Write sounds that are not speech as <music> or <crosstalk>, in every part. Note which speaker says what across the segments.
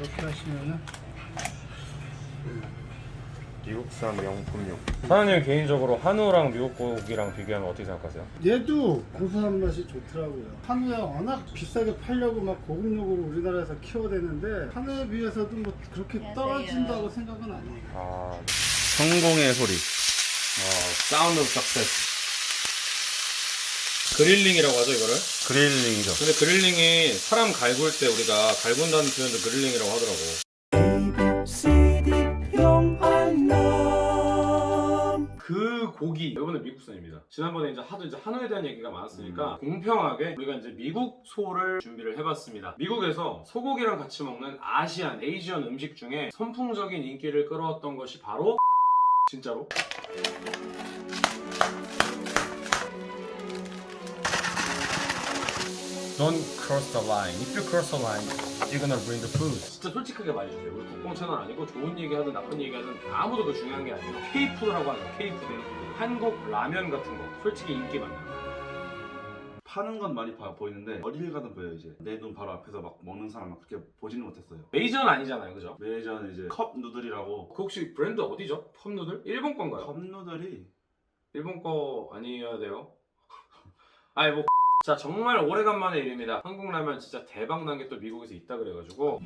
Speaker 1: 이렇게 하시면은
Speaker 2: 미국산 명품육. 사장님 개인적으로 한우랑 미국 고기랑 비교하면 어떻게 생각하세요?
Speaker 1: 얘도 고소한 맛이 좋더라고요. 한우야 워낙 비싸게 팔려고 막 고급육으로 우리나라에서 키워대는데 한우에 비해서도 뭐 그렇게. 떨어진다고 생각은 안 해요.
Speaker 2: 아,
Speaker 3: 성공의 소리.
Speaker 2: 사운드 오브 석세스. 그릴링이라고 하죠 이거를?
Speaker 3: 그릴링이죠.
Speaker 2: 근데 그릴링이 사람 갈굴 때 우리가 갈군다는 표현도 그릴링이라고 하더라고. 그 고기 이번에 미국산입니다. 지난번에 이제 하도 이제 한우에 대한 얘기가 많았으니까 공평하게 우리가 이제 미국 소를 준비를 해봤습니다. 미국에서 소고기랑 같이 먹는 아시안, 에이지언 음식 중에 선풍적인 인기를 끌어왔던 것이 바로 진짜로
Speaker 4: Don't cross the line. If you cross the line, you're gonna bring the food.
Speaker 2: 진짜 솔직하게 말해주세요. 우리 국뽕 채널 아니고 좋은 얘기하든 나쁜 얘기하든 아무도 그 중요한 게 아니에요. K푸드라고 하죠. K푸드. 한국 라면 같은 거 솔직히 인기 많아요.
Speaker 3: 파는 건 많이 봐, 보이는데 어딜 가든 보여요 이제 내 눈 바로 앞에서 막 먹는 사람 막 그렇게 보지는 못했어요
Speaker 2: 메이저는 아니잖아요. 그죠?
Speaker 3: 매전 이제 컵 누들이라고
Speaker 2: 그 혹시 브랜드 어디죠? 컵 누들? 일본 건가요?
Speaker 3: 컵 누들이
Speaker 2: 일본 거 아니어야 돼요. <laughs> 아니 뭐 자, 정말 오래간만의 일입니다. 한국 라면 진짜 대박 난 게 또 미국에서 있다 그래가지고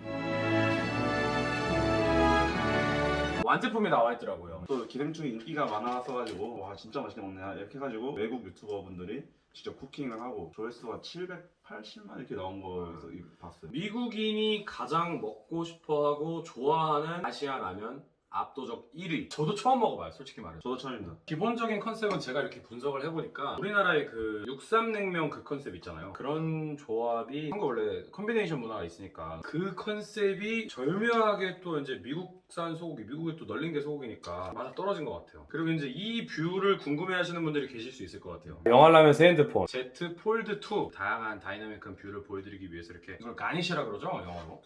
Speaker 2: 완제품이 나와 있더라고요.
Speaker 3: 또 기생충이 인기가 많아서가지고 와 진짜 맛있게 먹네 이렇게 해가지고 외국 유튜버 분들이 직접 쿠킹을 하고 조회수가 780만 이렇게 나온 거에서 이- 봤어요
Speaker 2: 미국인이 가장 먹고 싶어하고 좋아하는 아시아 라면 압도적 1위. 저도 처음 먹어봐요, 솔직히 말해서.
Speaker 3: 저도 처음입니다
Speaker 2: 기본적인 컨셉은 제가 이렇게 분석을 해보니까 우리나라의 그 육삼냉면 그 컨셉 있잖아요. 그런 조합이 한국 원래 컨비네이션 문화가 있으니까 그 컨셉이 절묘하게 또 이제 미국 산 소고기, 미국에 또 널린 게 소고기니까 맞아 떨어진 것 같아요. 그리고 이제 이 뷰를 궁금해하시는 분들이 계실 수 있을 것 같아요. 영화라면 새 핸드폰 Z 폴드 2 다양한 다이나믹한 뷰를 보여드리기 위해서 이렇게 이걸 가니시라 그러죠 영어로.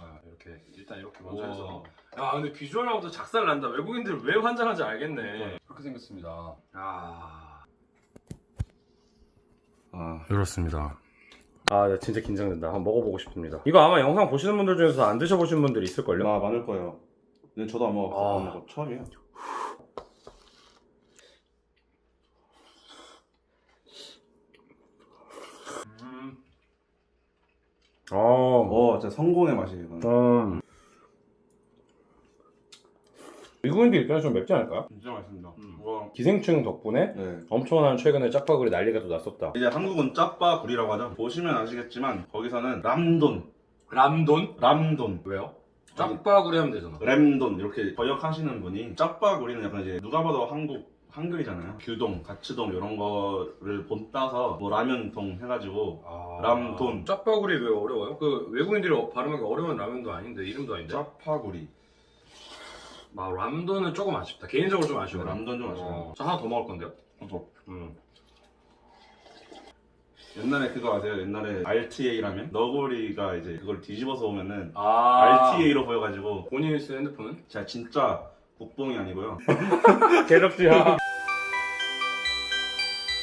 Speaker 2: 아, 이렇게 일단 이렇게 먼저 해서. 야 근데 비주얼하고도 작살 난다. 외국인들 왜 환장하는지 알겠네. 그렇게 생겼습니다. 아
Speaker 3: 아.
Speaker 2: 그렇습니다. 아 네, 진짜 긴장된다. 한번 먹어보고 싶습니다. 이거 아마 영상 보시는 분들 중에서 안 드셔보신 분들이 있을걸요?
Speaker 3: 아, 많을 거예요 근데 저도 안 먹어봤어요
Speaker 2: 아.
Speaker 3: 안 먹어 처음이에요
Speaker 2: 음. 어,
Speaker 3: 어 진짜 성공의 맛이에요 이건
Speaker 2: 음. 미국인들 입장에서 좀 맵지 않을까요?
Speaker 3: 진짜 맛있습니다
Speaker 2: 음.
Speaker 3: 와
Speaker 2: 기생충 덕분에
Speaker 3: 네.
Speaker 2: 엄청난 최근에 짝박으리 난리가 또 났었다
Speaker 3: 이제 한국은 짜파구리라고 하죠 보시면 아시겠지만 거기서는 람돈
Speaker 2: 람돈?
Speaker 3: 람돈
Speaker 2: 왜요? 짝박으리 하면 되잖아
Speaker 3: 램돈 이렇게 번역하시는 분이 짜파구리는 약간 이제 누가 봐도 한국 한글이잖아요. 규동, 가츠동 이런 거를 본 따서 뭐 라면동 해가지고
Speaker 2: 아...
Speaker 3: 람돈.
Speaker 2: 짝박으리 왜 어려워요? 그 외국인들이 어- 발음하기 어려운 라면도 아닌데 이름도 아닌데
Speaker 3: 짜파구리.
Speaker 2: 아, 람돈은 조금 아쉽다. 개인적으로 좀 아쉬워.
Speaker 3: 람돈 좀 아쉬워요.
Speaker 2: 어, 저 하나 더 먹을 건데요.
Speaker 3: 어,
Speaker 2: 음.
Speaker 3: 옛날에 그거 아세요? 옛날에 RTA 라면 너구리가 이제 그걸 뒤집어서 오면은
Speaker 2: 아,
Speaker 3: RTA로 보여가지고
Speaker 2: 본인이 쓴 핸드폰은?
Speaker 3: 제가 진짜 국뽕이 아니고요. <laughs>
Speaker 2: 개럭지야.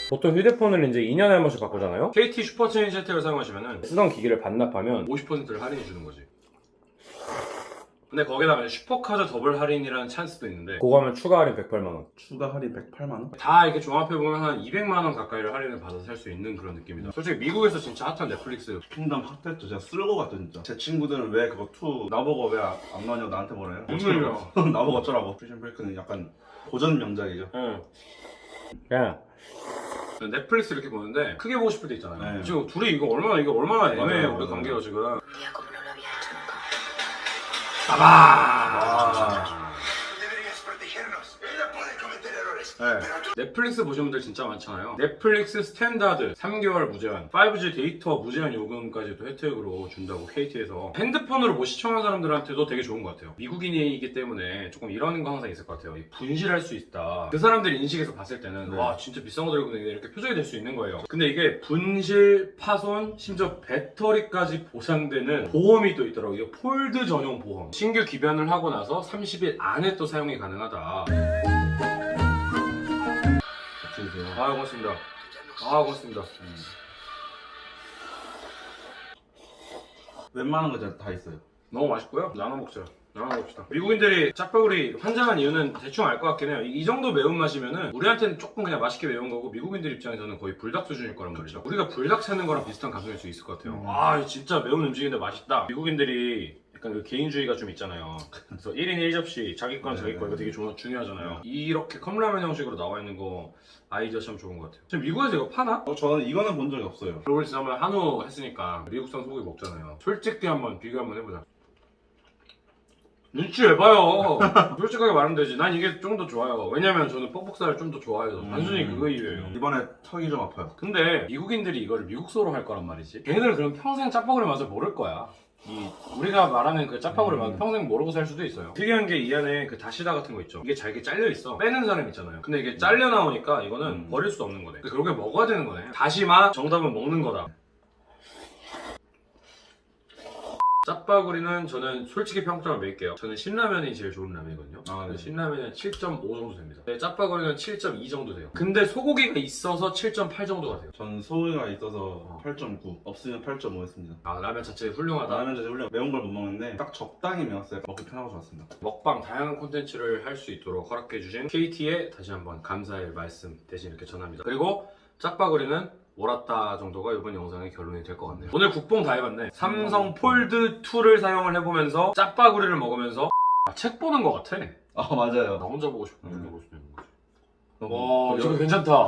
Speaker 2: 보통 휴대폰을 이제 2년에 한 번씩 바꾸잖아요. KT 슈퍼체인지 혜택을 사용하시면 쓰던 기기를 반납하면 50%를 할인해 주는 거지. 근데 거기다가 슈퍼카드 더블 할인이라는 찬스도 있는데 그거 하면 추가 할인 108만 원.
Speaker 3: 추가 할인 108만 원?
Speaker 2: 다 이렇게 종합해 보면 한 200만 원 가까이를 할인을 받아서 살 수 있는 그런 느낌이다. 솔직히 미국에서 진짜 핫한 넷플릭스
Speaker 3: 킹덤 핫했죠. 제가 쓸고 갔죠 진짜. 제 친구들은 왜 그거 2 나보고 왜 안 나냐고 나한테 뭐래요?
Speaker 2: 무슨 일이야? <laughs>
Speaker 3: 나보고 어쩌라고. 프리즌 브레이크는 약간 고전 명작이죠.
Speaker 2: 응. 그냥 넷플릭스 이렇게 보는데 크게 보고 싶을 때 있잖아요.
Speaker 3: 네.
Speaker 2: 지금 둘이 이거 얼마나 이거 얼마나 애매해요
Speaker 3: 맞아요,
Speaker 2: 우리
Speaker 3: 맞아요.
Speaker 2: 관계가 지금. 빠바. 네. 넷플릭스 보신 분들 진짜 많잖아요. 넷플릭스 스탠다드 3개월 무제한, 5G 데이터 무제한 요금까지도 혜택으로 준다고 KT에서 핸드폰으로 뭐 시청한 사람들한테도 되게 좋은 것 같아요. 미국인이기 때문에 조금 이런 거 항상 있을 것 같아요. 이 분실할 수 있다. 그 사람들이 인식에서 봤을 때는
Speaker 3: 네.
Speaker 2: 와 진짜 비싼 거 들고 있네 이렇게 표정이 될 수 있는 거예요. 근데 이게 분실, 파손, 심지어 배터리까지 보상되는 보험이 또 있더라고요. 폴드 전용 보험. 신규 기변을 하고 나서 30일 안에 또 사용이 가능하다. 아 고맙습니다. 아 고맙습니다.
Speaker 3: 웬만한 거 다 있어요.
Speaker 2: 너무 맛있고요. 나눠 먹자. 나눠 먹읍시다. 미국인들이 짭바구리 환장한 이유는 대충 알 것 같긴 해요. 이, 이 정도 매운맛이면은 우리한테는 조금 그냥 맛있게 매운 거고 미국인들 입장에서는 거의 불닭 수준일 거란 말이죠. 우리가 불닭 찾는 거랑 비슷한 감성일 수 있을 것 같아요.
Speaker 1: 음.
Speaker 2: 아 진짜 매운 음식인데 맛있다. 미국인들이 약간 그 개인주의가 좀 있잖아요. 그래서 1인 1접시 자기 건 자기 거 이거 되게 중, 중요하잖아요. 이렇게 컵라면 형식으로 나와 있는 거 아이디어 참 좋은 것 같아요. 지금 미국에서 이거 파나?
Speaker 3: 어, 저는 이거는 본 적이 없어요.
Speaker 2: 우리 지난번에 한우 했으니까 미국산 소고기 먹잖아요. 솔직히 한번 비교 한번 해보자. 눈치 왜 봐요? 솔직하게 말하면 되지. 난 이게 좀 더 좋아요. 왜냐면 저는 뻑뻑살을 좀 더 좋아해서. 단순히
Speaker 3: 음.
Speaker 2: 그거 이유예요.
Speaker 3: 이번에 턱이 좀 아파요.
Speaker 2: 근데 미국인들이 이거를 미국소로 할 거란 말이지. 걔네들은 그럼 평생 짜파구리 맛을 모를 거야. 이 우리가 말하는 그 짜파구리 맛
Speaker 3: 음.
Speaker 2: 평생 모르고 살 수도 있어요. 특이한 게 이 안에 그 다시다 같은 거 있죠. 이게 잘게 잘려 있어. 빼는 사람 있잖아요. 근데 이게 잘려 나오니까 이거는
Speaker 3: 음.
Speaker 2: 버릴 수 없는 거네. 그렇게 먹어야 되는 거네. 다시마 정답은 먹는 거다. 짜파구리는 저는 솔직히 평점을 매길게요. 저는 신라면이 제일 좋은 라면이거든요.
Speaker 3: 아, 네.
Speaker 2: 신라면은 7.5 정도 됩니다. 네, 짜파구리는 7.2 정도 돼요. 근데 소고기가 있어서 7.8 정도가 돼요.
Speaker 3: 전 소위가 있어서 8.9, 없으면 8.5 했습니다.
Speaker 2: 아 라면 자체 훌륭하다.
Speaker 3: 라면 자체 원래 매운 걸 못 먹는데 딱 적당히 매웠어요. 먹기 편하고 좋았습니다.
Speaker 2: 먹방 다양한 콘텐츠를 할 수 있도록 허락해주신 KT에 다시 한번 감사의 말씀 대신 이렇게 전합니다. 그리고 짝바구리는 몰았다 정도가 이번 영상의 결론이 될 것 같네요. 오늘 국뽕 다 해봤네. 삼성 폴드 2를 사용을 해보면서 짝바구리를 먹으면서 아, 책 보는 것 같아.
Speaker 3: 아 맞아요.
Speaker 2: 나 혼자 보고 싶어.
Speaker 3: 음.
Speaker 2: 보고 싶은 거지. 와, 이거 괜찮다.